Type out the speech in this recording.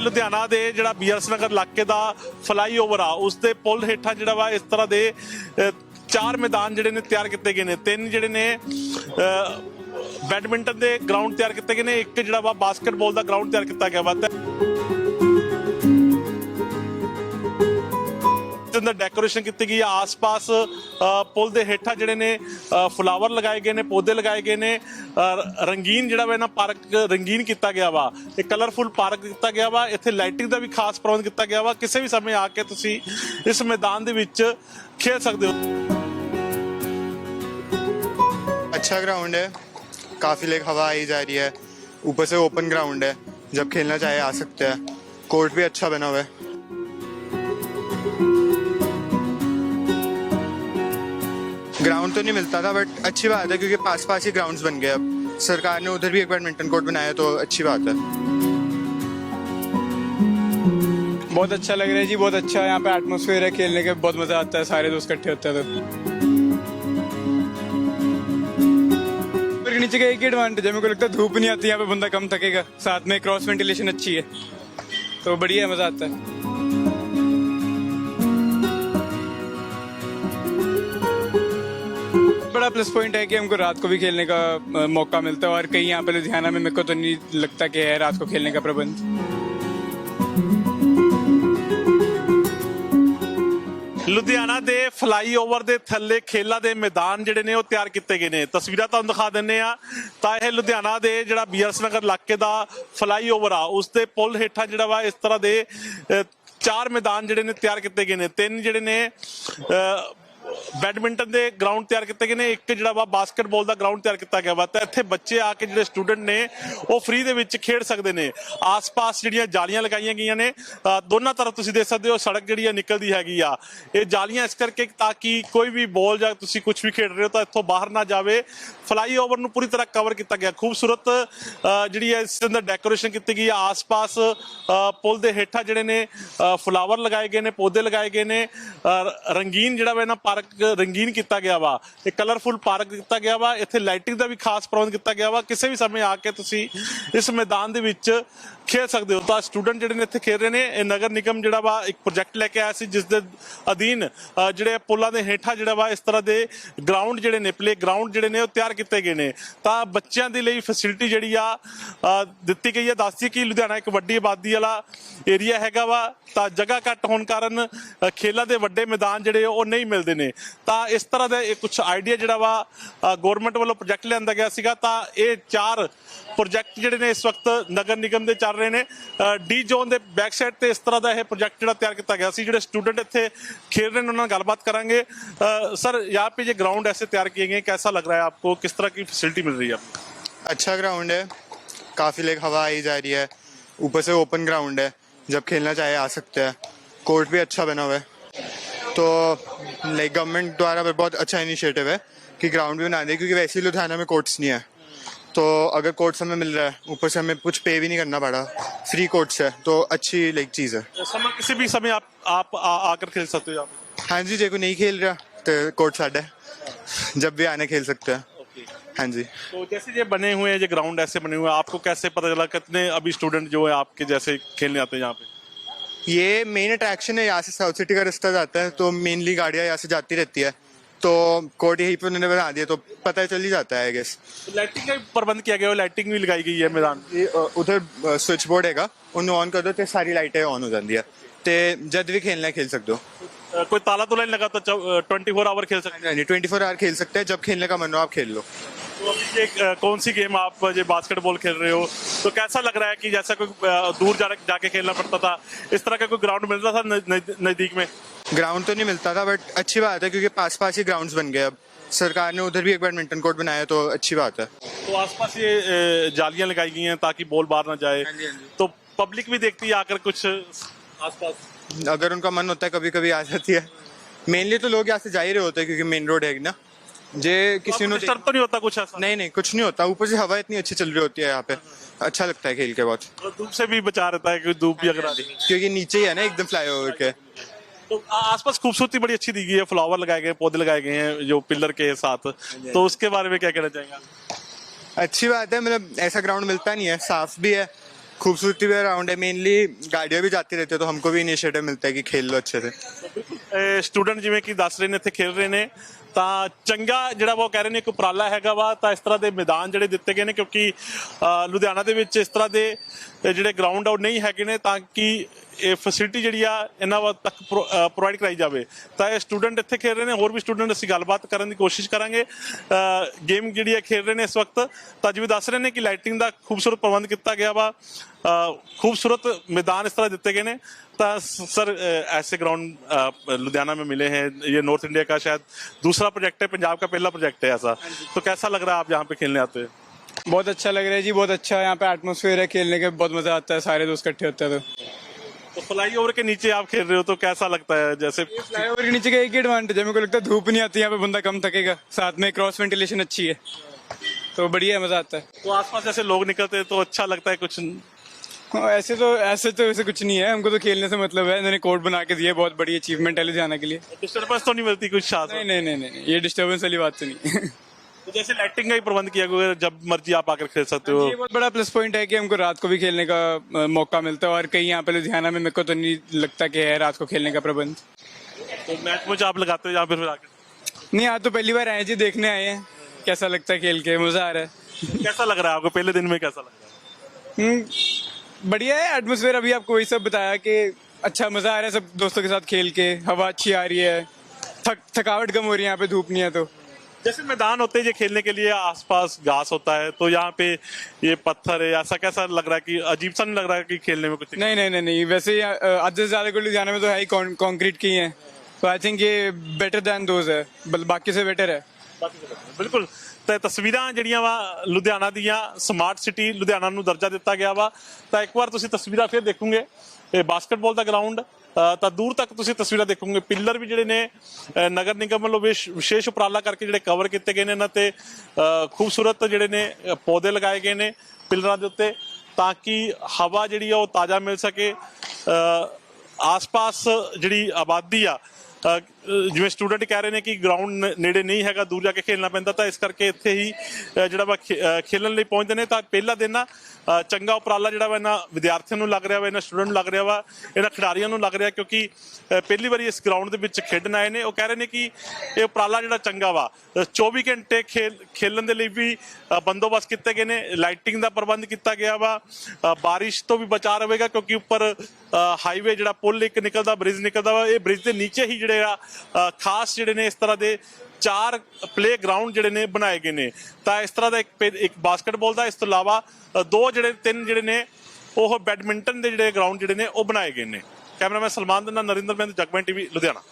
ਲੁਧਿਆਣਾ ਦੇ ਜਿਹੜਾ ਬੀਆਰਸ ਨਗਰ ਇਲਾਕੇ ਦਾ ਫਲਾਈਓਵਰ ਆ, ਉਸ ਦੇ ਪੁਲ ਹੇਠਾਂ ਜਿਹੜਾ ਵਾ ਇਸ ਤਰ੍ਹਾਂ ਦੇ ਚਾਰ ਮੈਦਾਨ ਜਿਹੜੇ ਨੇ ਤਿਆਰ ਕੀਤੇ ਗਏ ਨੇ। ਤਿੰਨ ਜਿਹੜੇ ਨੇ ਬੈਡਮਿੰਟਨ ਦੇ ਗਰਾਊਂਡ ਤਿਆਰ ਕੀਤੇ ਗਏ ਨੇ, ਇੱਕ ਜਿਹੜਾ ਵਾ ਬਾਸਕਟਬਾਲ ਦਾ ਗਰਾਊਂਡ ਤਿਆਰ ਕੀਤਾ ਗਿਆ ਵਾ। ਦੇ ਅੰਦਰ ਡੈਕੋਰੇਸ਼ਨ ਕੀਤੀ ਗਈ ਹੈ ਆਸ-ਪਾਸ ਅ, ਪੁਲ ਦੇ ਹੇਠਾਂ ਜਿਹੜੇ ਨੇ ਅ, ਫਲਾਵਰ ਲਗਾਏ ਗਏ ਨੇ ਪੌਦੇ ਲਗਾਏ ਗਏ ਨੇ ਅ, ਰੰਗੀਨ ਜਿਹੜਾ ਵਾ ਇਹਨਾਂ ਪਾਰਕ ਰੰਗੀਨ ਕੀਤਾ ਗਿਆ ਵਾ ਇਹ ਕਲਰਫੁਲ ਪਾਰਕ ਕੀਤਾ ਗਿਆ ਵਾ ਇੱਥੇ ਲਾਈਟਿੰਗ ਦਾ ਵੀ ਖਾਸ ਪ੍ਰਬੰਧ ਕੀਤਾ ਗਿਆ ਵਾ ਕਿਸੇ ਵੀ ਸਮੇਂ ਆ ਕੇ ਤੁਸੀਂ ਇਸ ਮੈਦਾਨ ਦੇ ਵਿੱਚ ਖੇਡ ਸਕਦੇ ਹੋ अच्छा ग्राउंड है काफ़ी लेक हवा आई जा रही है ऊपर से ओपन ग्राउंड है जब खेलना चाहे आ सकते हैं कोर्ट भी अच्छा बना हुआ है ग्राउंड तो नहीं मिलता था बट अच्छी बात है क्योंकि पास पास ही ग्राउंड्स बन गए अब। सरकार ने उधर भी एक बैडमिंटन कोर्ट बनाया तो अच्छी बात है। बहुत अच्छा लग रहा है जी, बहुत अच्छा यहाँ पे एटमोसफेयर है, खेलने के बहुत मज़ा आता है, सारे दोस्त इकट्ठे होते हैं तो। नीचे का एक एडवांटेज है, मेरे को लगता है धूप नहीं आती, यहाँ पे बंदा कम थकेगा, साथ में क्रॉस वेंटिलेशन अच्छी है। तो बढ़िया मज़ा आता है। प्लस पॉइंट है कि हमको रात को भी खेलने का अ, मौका मिलता है और कहीं यहाँ पे लुधियाना में मेरे को तो नहीं लगता कि है रात को खेलने का प्रबंध ਲੁਧਿਆਣਾ ਦੇ ਫਲਾਈਓਵਰ ਦੇ ਥੱਲੇ ਖੇਲਾਂ ਦੇ ਮੈਦਾਨ ਜਿਹੜੇ ਨੇ ਉਹ ਤਿਆਰ ਕੀਤੇ ਗਏ ਨੇ ਤਸਵੀਰਾਂ ਤੁਹਾਨੂੰ ਦਿਖਾ ਦਿੰਨੇ ਆ ਤਾਂ ਇਹ ਲੁਧਿਆਣਾ ਦੇ ਜਿਹੜਾ ਬੀਆਰਸ ਨਗਰ ਇਲਾਕੇ ਦਾ ਫਲਾਈਓਵਰ ਆ ਉਸ ਦੇ ਪੁਲ ਹੇਠਾਂ ਜਿਹੜਾ ਵਾ ਇਸ ਤਰ੍ਹਾਂ ਦੇ ਅ, ਚਾਰ ਮੈਦਾਨ ਜਿਹੜੇ ਨੇ ਤਿਆਰ ਕੀਤੇ ਗਏ ਨੇ ਤਿੰਨ ਜਿਹੜੇ ਨੇ ਅ, ਬੈਡਮਿੰਟਨ ਦੇ ਗਰਾਊਂਡ ਤਿਆਰ ਕੀਤੇ ਗਏ ਨੇ। ਇੱਕ ਜਿਹੜਾ ਵਾ ਬਾਸਕਟਬਾਲ ਦਾ ਗਰਾਊਂਡ ਤਿਆਰ ਕੀਤਾ ਗਿਆ ਵਾ। ਤਾਂ ਇੱਥੇ ਬੱਚੇ ਆ ਕੇ ਜਿਹੜੇ ਸਟੂਡੈਂਟ ਨੇ, ਉਹ ਫ੍ਰੀ ਦੇ ਵਿੱਚ ਖੇਡ ਸਕਦੇ ਨੇ। ਆਸ-ਪਾਸ ਜਿਹੜੀਆਂ ਜਾਲੀਆਂ ਲਗਾਈਆਂ ਗਈਆਂ ਨੇ ਦੋਨਾਂ ਤਰਫ ਤੁਸੀਂ ਦੇਖ ਸਕਦੇ ਹੋ ਸੜਕ ਜਿਹੜੀ ਆ ਨਿਕਲਦੀ ਹੈਗੀ ਆ। ਇਹ ਜਾਲੀਆਂ ਇਸ ਕਰਕੇ ਤਾਂ ਕਿ ਕੋਈ ਵੀ ਬੋਲ ਜਾਂ ਤੁਸੀਂ ਕੁਝ ਵੀ ਖੇਡ ਰਹੇ ਹੋ ਤਾਂ ਇੱਥੋਂ ਬਾਹਰ ਨਾ ਜਾਵੇ। ਫਲਾਈਓਵਰ ਨੂੰ ਪੂਰੀ ਤਰ੍ਹਾਂ ਕਵਰ ਕੀਤਾ ਗਿਆ। ਖੂਬਸੂਰਤ ਜਿਹੜੀ ਹੈ ਇਸ ਦੇ ਅੰਦਰ ਡੈਕੋਰੇਸ਼ਨ ਕੀਤੀ ਗਈ ਆ। ਆਸ-ਪਾਸ ਪੁਲ ਦੇ ਹੇਠਾਂ ਜਿਹੜੇ ਨੇ ਫਲਾਵਰ ਲਗਾਏ ਗਏ ਨੇ, ਪੌਦੇ ਲਗਾਏ ਗਏ ਨੇ। ਰੰਗੀਨ ਜਿਹੜਾ ਵਾ ਇਹਨਾਂ ਪਾਰਕ ਰੰਗੀਨ ਕੀਤਾ ਗਿਆ ਵਾ, ਇਹ ਕਲਰਫੁਲ ਪਾਰਕ ਕੀਤਾ ਗਿਆ ਵਾ, ਇੱਥੇ ਲਾਈਟਿੰਗ ਦਾ ਵੀ ਖਾਸ ਪ੍ਰਬੰਧ ਕੀਤਾ ਗਿਆ ਵਾ। ਕਿਸੇ ਵੀ ਸਮੇਂ ਆ ਕੇ ਤੁਸੀਂ ਇਸ ਮੈਦਾਨ ਦੇ ਵਿੱਚ ਖੇਡ ਸਕਦੇ ਹੋ ਤਾਂ ਸਟੂਡੈਂਟ ਜਿਹੜੇ ਨੇ ਇੱਥੇ ਖੇਡ ਰਹੇ ਨੇ, ਇਹ ਨਗਰ ਨਿਗਮ ਜਿਹੜਾ ਵਾ ਇੱਕ ਪ੍ਰੋਜੈਕਟ ਲੈ ਕੇ ਆਇਆ ਸੀ ਜਿਸ ਦੇ ਅਧੀਨ ਜਿਹੜੇ ਪੁਲਾਂ ਦੇ ਹੇਠਾਂ ਜਿਹੜਾ ਵਾ ਇਸ ਤਰ੍ਹਾਂ ਦੇ ਗਰਾਊਂਡ ਜਿਹੜੇ ਨੇ ਪਲੇ ਗਰਾਊਂਡ ਜਿਹੜੇ ਨੇ, ਉਹ ਤਿਆਰ ਕੀਤੇ ਗਏ ਨੇ। ਤਾਂ ਬੱਚਿਆਂ ਦੇ ਲਈ ਫੈਸਿਲਿਟੀ ਜਿਹੜੀ ਆ ਦਿੱਤੀ ਗਈ ਹੈ। ਦੱਸਦੀ ਕਿ ਲੁਧਿਆਣਾ ਇੱਕ ਵੱਡੀ ਆਬਾਦੀ ਵਾਲਾ ਏਰੀਆ ਹੈਗਾ ਵਾ। ਤਾਂ ਜਗ੍ਹਾ ਘੱਟ ਹੋਣ ਕਾਰਨ ਖੇਲਾਂ ਦੇ ਵੱਡੇ ਮੈਦਾਨ ਜਿਹੜੇ ਉਹ ਨਹੀਂ ਮਿਲਦੇ ਨੇ। ਤਾਂ ਇਸ ਤਰ੍ਹਾਂ ਦਾ ਇਹ ਕੁਝ ਆਈਡੀਆ ਜਿਹੜਾ ਵਾ ਗਵਰਨਮੈਂਟ ਵੱਲੋਂ ਪ੍ਰੋਜੈਕਟ ਲਿਆਂਦਾ ਗਿਆ ਸੀਗਾ। ਤਾਂ ਇਹ ਚਾਰ ਪ੍ਰੋਜੈਕਟ ਜਿਹੜੇ ਨੇ ਇਸ ਵਕਤ ਨਗਰ ਨਿਗਮ ਦੇ ਚਾਰ ਰਹੇ ਨੇ ਡੀ ਜ਼ੋਨ ਦੇ ਬੈਕ ਸਾਈਡ ਤੇ ਇਸ ਤਰ੍ਹਾਂ ਦਾ ਇਹ ਪ੍ਰੋਜੈਕਟ ਜਿਹੜਾ ਤਿਆਰ ਕੀਤਾ ਗਿਆ ਸੀ ਜਿਹੜੇ ਸਟੂਡੈਂਟ ਇੱਥੇ ਖੇਡ ਰਹੇ ਨੇ ਉਹਨਾਂ ਨਾਲ ਗੱਲਬਾਤ ਕਰਾਂਗੇ ਸਰ यहाँ पे ये ग्राउंड ऐसे तैयार किए गए हैं कैसा लग रहा है आपको किस तरह की फैसिलिटी मिल रही है आपको अच्छा ग्राउंड है काफ़ी लेक हवा आई जा रही है ऊपर से ओपन ग्राउंड है जब खेलना चाहे आ सकते हैं कोर्ट भी अच्छा बना हुआ है तो लाइक गवर्नमेंट द्वारा बहुत अच्छा इनिशिएटिव है कि ग्राउंड भी बना दे क्योंकि वैसे ही लुधियाना में कोर्ट्स नहीं है तो अगर कोर्ट्स हमें मिल रहा है ऊपर से हमें कुछ पे भी नहीं करना पड़ा फ्री कोर्ट्स है तो अच्छी लाइक चीज़ है। समय किसी भी समय आप आप आकर खेल सकते हो हाँ जी जो कोई नहीं खेल रहा तो कोर्ट साढ़े जब भी आने खेल सकते हैं। हाँ जी। तो जैसे ये बने हुए हैं ये ग्राउंड ऐसे बने हुए हैं आपको कैसे पता चला कितने अभी स्टूडेंट जो है आपके जैसे खेलने आते हैं यहाँ पे? ये मेन अट्रैक्शन है यहाँ से साउथ सिटी का रास्ता जाता है तो मेनली गाड़ियाँ यहाँ से जाती रहती है। तो कोर्ट यहीं पे उन्होंने बना दिया तो पता चल ही जाता है आई गेस लाइटिंग का भी प्रबंध किया गया है लाइटिंग भी लगाई गई है मैदान ये अ, उधर स्विच बोर्ड हैगा ਉਹਨੂੰ ਔਨ ਕਰ ਦੋ ਤੇ ਸਾਰੀ ਲਾਈਟਾਂ ਔਨ ਹੋ ਜਾਂਦੀਆਂ ਤੇ ਜਦ ਵੀ ਖੇਲਣਾ ਹੈ खेल सकते हो अ, कोई ताला तुला नहीं लगा तो ट्वेंटी फोर आवर खेल सकते हाँ जी ट्वेंटी फोर आवर खेल सकते हैं जब खेलने का मन हो आप खेल लो हैं तो अभी ये अ, कौन सी गेम आप ये बास्केटबॉल खेल रहे हो तो कैसा लग रहा है कि जैसा कोई अ, दूर जा जाके खेलना पड़ता था इस तरह का कोई ग्राउंड मिलता था न- न- नजदीक में ग्राउंड तो नहीं मिलता था बट अच्छी बात है क्योंकि पास पास ही ग्राउंड्स बन गए अब। सरकार ने उधर भी एक बैडमिंटन कोर्ट बनाया तो अच्छी बात है। तो आसपास ये जालियाँ लगाई गई हैं ताकि बॉल बाहर ना जाए। हाँ हाँ। तो पब्लिक भी देखती है आकर कुछ आसपास? अगर उनका मन होता है कभी कभी आ जाती है। मेनली तो लोग यहाँ से जा ही रहे होते हैं क्योंकि मेन रोड है ना। जे किसी ने डिस्टर्ब तो नहीं होता कुछ ऐसा? नहीं नहीं कुछ नहीं होता। ऊपर से हवा इतनी अच्छी चल रही होती है यहाँ पे। अच्छा लगता है खेल के बहुत। धूप से भी बचा रहता है कि धूप भी अगर क्योंकि नीचे ही है ना एकदम फ्लाई ओवर के। तो आ- आसपास खूबसूरती बड़ी अच्छी दी गई है फ्लावर लगाए गए हैं पौधे लगाए गए हैं जो पिलर के साथ तो उसके बारे में क्या कहना चाहेंगे आप? अच्छी बात है मतलब ऐसा ग्राउंड मिलता नहीं है साफ भी है खूबसूरती भी अराउंड है मेनली गाड़ियाँ भी जाती रहती है तो हमको भी इनिशिएटिव मिलता है कि खेल लो अच्छे से ਸਟੂਡੈਂਟ ਜਿਵੇਂ ਕਿ ਦੱਸ ਰਹੇ ਨੇ ਇੱਥੇ ਖੇਡ ਰਹੇ ਨੇ ਤਾਂ ਚੰਗਾ ਜਿਹੜਾ ਵਾ ਉਹ ਕਹਿ ਰਹੇ ਨੇ ਇੱਕ ਉਪਰਾਲਾ ਹੈਗਾ ਵਾ ਤਾਂ ਇਸ ਤਰ੍ਹਾਂ ਦੇ ਮੈਦਾਨ ਜਿਹੜੇ ਦਿੱਤੇ ਗਏ ਨੇ ਕਿਉਂਕਿ ਅ, ਲੁਧਿਆਣਾ ਦੇ ਵਿੱਚ ਇਸ ਤਰ੍ਹਾਂ ਦੇ ਅ, ਜਿਹੜੇ ਗਰਾਊਂਡ ਆ ਉਹ ਨਹੀਂ ਹੈਗੇ ਨੇ ਤਾਂ ਕਿ ਇਹ ਫੈਸਿਲਿਟੀ ਜਿਹੜੀ ਆ ਇਹਨਾਂ ਵੱਲ ਤੱਕ ਪ੍ਰੋਵਾਈਡ ਕਰਾਈ ਜਾਵੇ। ਤਾਂ ਇਹ ਸਟੂਡੈਂਟ ਇੱਥੇ ਖੇਡ ਰਹੇ ਨੇ ਹੋਰ ਵੀ ਸਟੂਡੈਂਟ ਅਸੀਂ ਗੱਲਬਾਤ ਕਰਨ ਦੀ ਕੋਸ਼ਿਸ਼ ਕਰਾਂਗੇ। ਗੇਮ ਜਿਹੜੀ ਆ ਖੇਡ ਰਹੇ ਨੇ ਇਸ ਵਕਤ ਤਾਂ ਜਿਵੇਂ ਦੱਸ ਰਹੇ ਨੇ ਕਿ ਲਾਈਟਿੰਗ ਦਾ ਖੂਬਸੂਰਤ ਪ੍ਰਬੰਧ ਕੀਤਾ ਗਿਆ ਵਾ। ਖੂਬਸੂਰਤ ਮੈਦਾਨ ਇਸ ਤਰ੍ਹਾਂ ਦਿੱਤੇ ਗਏ ਨੇ। ਤਾਂ ਸਰ ਐਸੇ ਗਰਾਊਂਡ ਲੁਧਿਆਣਾ में ਮਿਲੇ ਹੈ। ਇਹ नॉर्थ ਇੰਡੀਆ का ਸ਼ਾਇਦ ਦੂਸਰਾ ਪ੍ਰੋਜੈਕਟ ਹੈ ਪੰਜਾਬ ਦਾ ਪਹਿਲਾ ਪ੍ਰੋਜੈਕਟ ਹੈ ਐਸਾ। तो कैसा ਲੱਗ ਰਿਹਾ ਆਪ आप यहाँ पे खेलने आते हैं बहुत अच्छा लग रहा है जी बहुत अच्छा यहाँ पे एटमोसफेयर है खेलने के बहुत मज़ा आता है सारे दोस्त इकट्ठे होते हैं तो तो फ्लाई ओवर के नीचे आप खेल रहे हो तो कैसा लगता है? जैसे फ्लाईओवर के नीचे का एक ही एडवांटेज है। मेरे को लगता है धूप नहीं आती यहाँ पे बंदा कम थकेगा। साथ में क्रॉस वेंटिलेशन अच्छी है। तो बढ़िया है मज़ा आता है। तो आसपास जैसे लोग निकलते हैं तो अच्छा लगता है कुछ? हाँ, ऐसे तो ऐसे तो ऐसे कुछ नहीं है। हमको तो खेलने से मतलब है इन्होंने कोर्ट बना के दिया बहुत बड़ी अचीवमेंट है लुधियाना के लिए। डिस्टर्बेंस तो नहीं मिलती कुछ खास? नहीं नहीं नहीं नहीं, ये डिस्टर्बेंस वाली बात तो नहीं। तो जैसे लाइटिंग का ही प्रबंध किया गया जब मर्ज़ी आप आकर खेल सकते हो। ये बहुत बड़ा प्लस पॉइंट है कि हमको रात को भी खेलने का अ, मौका मिलता है और कहीं यहाँ पे लुधियाना में मेरे को तो नहीं लगता कि है रात को खेलने का प्रबंध। तो मैच मुझे आप लगाते हो यहाँ पे फिर आकर नहीं आज तो पहली बार आए जी देखने आए हैं। कैसा लगता है खेल के? मज़ा आ रहा है। कैसा लग रहा है आपको? पहले दिन में कैसा लग रहा है? हम्म, बढ़िया है एटमोसफेयर अभी आपको वही सब बताया कि अच्छा मज़ा आ रहा है सब दोस्तों के साथ खेल के हवा अच्छी आ रही है थक थकावट कम हो रही है यहाँ पे धूप नहीं है तो। जैसे मैदान होते हैं ये खेलने के लिए आसपास घास होता है तो यहाँ पे ये पत्थर है ऐसा कैसा लग रहा है कि अजीब सा नहीं लग रहा है कि खेलने में कुछ नहीं नहीं नहीं नहीं वैसे ही, अ, आधे से ज्यादा को लुधियाना में तो है ही कंक्रीट की है तो आई थिंक ये बेटर दैन दोज है बल बाकी से बेटर है ਬਿਲਕੁਲ ਤੇ ਤਸਵੀਰਾਂ ਜਿਹੜੀਆਂ ਵਾ ਲੁਧਿਆਣਾ ਦੀਆਂ ਸਮਾਰਟ ਸਿਟੀ ਲੁਧਿਆਣਾ ਨੂੰ ਦਰਜਾ ਦਿੱਤਾ ਗਿਆ ਵਾ ਤਾਂ ਇੱਕ ਵਾਰ ਤੁਸੀਂ ਤਸਵੀਰਾਂ ਫਿਰ ਦੇਖੋਗੇ ਇਹ ਬਾਸਕਟਬਾਲ ਦਾ ਗਰਾਊਂਡ ਤਾਂ ਦੂਰ ਤੱਕ ਤੁਸੀਂ ਤਸਵੀਰਾਂ ਦੇਖੋਗੇ। ਪਿੱਲਰ ਵੀ ਜਿਹੜੇ ਨੇ ਨਗਰ ਨਿਗਮ ਵੱਲੋਂ ਵਿਸ਼- ਵਿਸ਼ੇਸ਼ ਉਪਰਾਲਾ ਕਰਕੇ ਜਿਹੜੇ ਕਵਰ ਕੀਤੇ ਗਏ ਨੇ ਇਹਨਾਂ ਤੇ। ਖੂਬਸੂਰਤ ਜਿਹੜੇ ਨੇ ਪੌਦੇ ਲਗਾਏ ਗਏ ਨੇ ਪਿੱਲਰਾਂ ਦੇ ਉੱਤੇ ਤਾਂ ਕਿ ਹਵਾ ਜਿਹੜੀ ਆ ਉਹ ਤਾਜ਼ਾ ਮਿਲ ਸਕੇ। ਆਸ-ਪਾਸ ਜਿਹੜੀ ਆਬਾਦੀ ਆ ਜਿਵੇਂ ਸਟੂਡੈਂਟ ਕਹਿ ਰਹੇ ਨੇ ਕਿ ਗਰਾਊਂਡ ਨੇੜੇ ਨਹੀਂ ਹੈਗਾ ਦੂਰ ਜਾ ਕੇ ਖੇਲਣਾ ਪੈਂਦਾ ਤਾਂ ਇਸ ਕਰਕੇ ਇੱਥੇ ਹੀ ਜਿਹੜਾ ਵਾ ਖੇ- ਖੇਲਣ ਲਈ ਪਹੁੰਚਦੇ ਨੇ। ਤਾਂ ਪਹਿਲਾ ਦਿਨ ਨਾ ਚੰਗਾ ਉਪਰਾਲਾ ਜਿਹੜਾ ਵਾ ਇਹਨਾਂ ਵਿਦਿਆਰਥੀਆਂ ਨੂੰ ਲੱਗ ਰਿਹਾ ਵਾ ਇਹਨਾਂ ਸਟੂਡੈਂਟ ਨੂੰ ਲੱਗ ਰਿਹਾ ਵਾ ਇਹਨਾਂ ਖਿਡਾਰੀਆਂ ਨੂੰ ਲੱਗ ਰਿਹਾ ਕਿਉਂਕਿ ਪਹਿਲੀ ਵਾਰੀ ਇਸ ਗਰਾਊਂਡ ਦੇ ਵਿੱਚ ਖੇਡਣ ਆਏ ਨੇ। ਉਹ ਕਹਿ ਰਹੇ ਨੇ ਕਿ ਇਹ ਉਪਰਾਲਾ ਜਿਹੜਾ ਚੰਗਾ ਵਾ ਅ, 24 ਘੰਟੇ ਖੇਲ ਖੇਲਣ ਦੇ ਲਈ ਵੀ ਬੰਦੋਬਸਤ ਕੀਤੇ ਗਏ ਨੇ ਲਾਈਟਿੰਗ ਦਾ ਪ੍ਰਬੰਧ ਕੀਤਾ ਗਿਆ ਵਾ ਬਾਰਿਸ਼ ਤੋਂ ਵੀ ਬਚਾ ਰਹੇਗਾ ਕਿਉਂਕਿ ਉੱਪਰ ਹਾਈਵੇ ਜਿਹੜਾ ਪੁਲ ਇੱਕ ਨਿਕਲਦਾ ਬ੍ਰਿਜ ਨਿਕਲਦਾ ਵਾ ਇਹ ਬ੍ਰਿਜ ਦੇ ਨੀਚੇ ਹੀ ਜਿਹੜੇ ਆ ਖਾਸ ਜਿਹੜੇ ਨੇ ਇਸ ਤਰ੍ਹਾਂ ਦੇ ਚਾਰ ਪਲੇ ਗਰਾਊਂਡ ਜਿਹੜੇ ਨੇ ਬਣਾਏ ਗਏ ਨੇ। ਤਾਂ ਇਸ ਤਰ੍ਹਾਂ ਦਾ ਇੱਕ ਪੇ- ਇੱਕ ਬਾਸਕਟਬਾਲ ਦਾ ਇਸ ਤੋਂ ਇਲਾਵਾ ਦੋ ਜਿਹੜੇ, ਤਿੰਨ ਜਿਹੜੇ ਨੇ, ਉਹ ਬੈਡਮਿੰਟਨ ਦੇ ਜਿਹੜੇ ਗਰਾਊਂਡ ਜਿਹੜੇ ਨੇ, ਉਹ ਬਣਾਏ ਗਏ ਨੇ। ਕੈਮਰਾਮੈਨ ਸਲਮਾਨ ਦੇ ਨਾਲ ਨਰਿੰਦਰ ਮਹਿੰਦ, ਜਗਮੈਨ ਟੀਵੀ, ਲੁਧਿਆਣਾ।